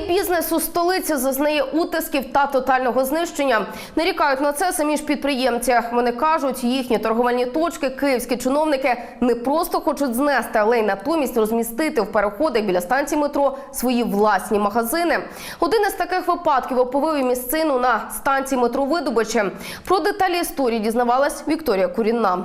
Малий бізнес у столиці зазнає утисків та тотального знищення. Нарікають на це самі ж підприємці. Вони кажуть, їхні торговельні точки київські чиновники не просто хочуть знести, але й натомість розмістити в переходах біля станції метро свої власні магазини. Один із таких випадків оповив і місцину на станції метро Видобичі. Про деталі історії дізнавалась Вікторія Курінна.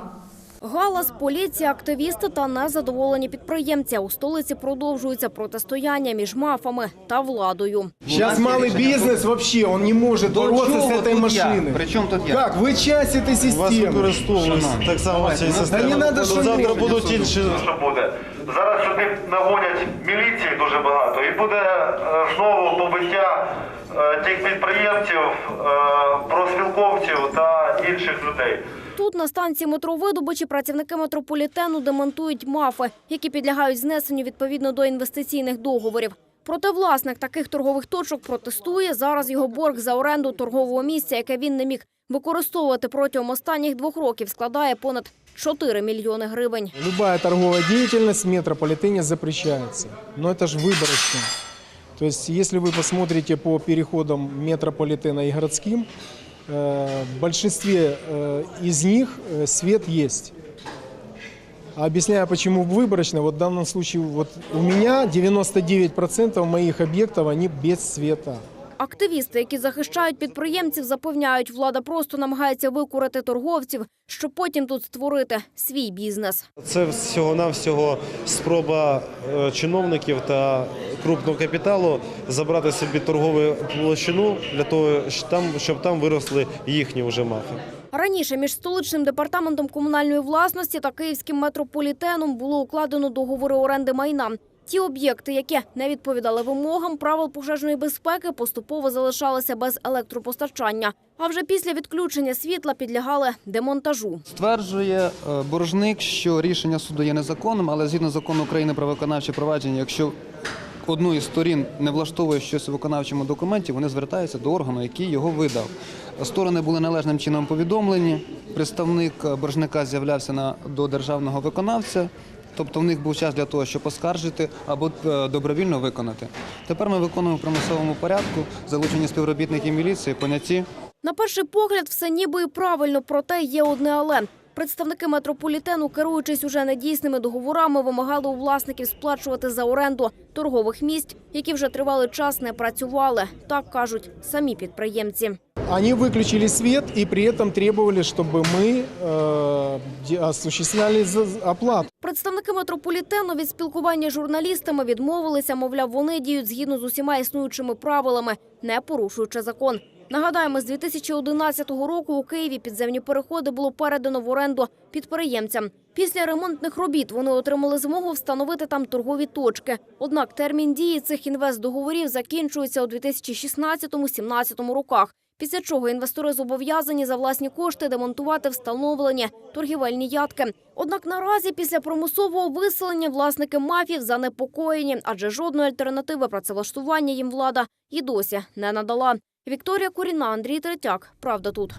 Галас, поліція, активісти та незадоволені підприємці. У столиці продовжується протистояння між мафами та владою. Сейчас малый бизнес вообще, он не может бороться с этой машиной. Причому тут я? Как? Ви часть этой Вас системы. використовують так само цієї Та системи. не надо Завтра шуміти. будуть інші. що буде. Зараз сюди нагонять міліції дуже багато, і буде е, знову побиття е, тих підприємців, е, профспілковців та інших людей. Тут на станції метро Видобичі працівники метрополітену демонтують мафи, які підлягають знесенню відповідно до інвестиційних договорів. Проте власник таких торгових точок протестує. Зараз його борг за оренду торгового місця, яке він не міг використовувати протягом останніх двох років, складає понад 4 мільйони гривень. Любая торговая деятельность в метрополитене запрещается. Но это же выборочно. То есть, если вы посмотрите по переходам метрополитена и городским, э, в большинстве э, из них э, свет есть. А Объясняю, почему выборочно. Вот в данном случае вот у меня 99% моих объектов, они без света. Активісти, які захищають підприємців, запевняють, влада просто намагається викурити торговців, щоб потім тут створити свій бізнес. Це всього-навсього спроба е, чиновників та крупного капіталу забрати собі торгову площину для того, щоб там виросли їхні вже мафи. Раніше між столичним департаментом комунальної власності та київським метрополітеном було укладено договори оренди майна. Ті об'єкти, які не відповідали вимогам правил пожежної безпеки, поступово залишалися без електропостачання. А вже після відключення світла підлягали демонтажу. Стверджує е, боржник, що рішення суду є незаконним, але згідно закону України про виконавче провадження, якщо одну із сторін не влаштовує щось у виконавчому документі, вони звертаються до органу, який його видав. Сторони були належним чином повідомлені. Представник е, боржника з'являвся на до державного виконавця. Тобто в них був час для того, щоб оскаржити або е, добровільно виконати. Тепер ми виконуємо в примусовому порядку залучені співробітники міліції, поняті. На перший погляд, все ніби і правильно, проте є одне але. Представники метрополітену, керуючись уже недійсними договорами, вимагали у власників сплачувати за оренду торгових місць, які вже тривалий час не працювали. Так кажуть самі підприємці. Они выключили свет и при этом требовали, чтобы мы э, де- осуществляли за- оплату. Представники метрополітену від спілкування з журналістами відмовилися, мовляв, вони діють згідно з усіма існуючими правилами, не порушуючи закон. Нагадаємо, з 2011 року у Києві підземні переходи було передано в оренду підприємцям. Після ремонтних робіт вони отримали змогу встановити там торгові точки. Однак термін дії цих інвестдоговорів закінчується у 2016-17 роках. Після чого інвестори зобов'язані за власні кошти демонтувати встановлені торгівельні ядки. Однак наразі після примусового виселення власники мафів занепокоєні, адже жодної альтернативи працевлаштування їм влада і досі не надала. Вікторія Куріна, Андрій Третяк. Правда тут.